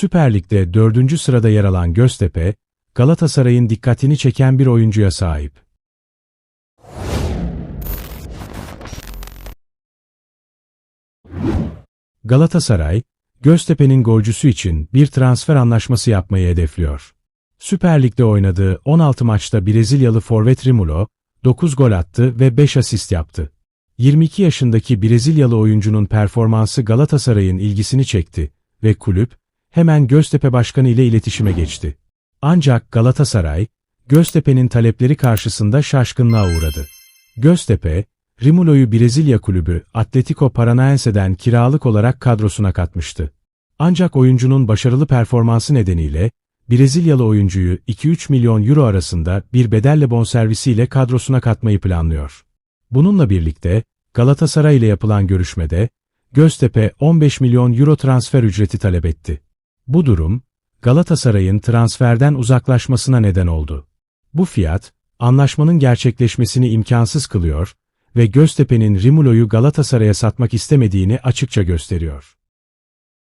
Süper Lig'de 4. sırada yer alan Göztepe, Galatasaray'ın dikkatini çeken bir oyuncuya sahip. Galatasaray, Göztepe'nin golcüsü için bir transfer anlaşması yapmayı hedefliyor. Süper Lig'de oynadığı 16 maçta Brezilyalı forvet Rimulo, 9 gol attı ve 5 asist yaptı. 22 yaşındaki Brezilyalı oyuncunun performansı Galatasaray'ın ilgisini çekti ve kulüp, hemen Göztepe Başkanı ile iletişime geçti. Ancak Galatasaray, Göztepe'nin talepleri karşısında şaşkınlığa uğradı. Göztepe, Rimulo'yu Brezilya kulübü Atletico Paranaense'den kiralık olarak kadrosuna katmıştı. Ancak oyuncunun başarılı performansı nedeniyle, Brezilyalı oyuncuyu 2-3 milyon euro arasında bir bedelle bonservisiyle kadrosuna katmayı planlıyor. Bununla birlikte, Galatasaray ile yapılan görüşmede, Göztepe 15 milyon euro transfer ücreti talep etti. Bu durum, Galatasaray'ın transferden uzaklaşmasına neden oldu. Bu fiyat, anlaşmanın gerçekleşmesini imkansız kılıyor ve Göztepe'nin Rimulo'yu Galatasaray'a satmak istemediğini açıkça gösteriyor.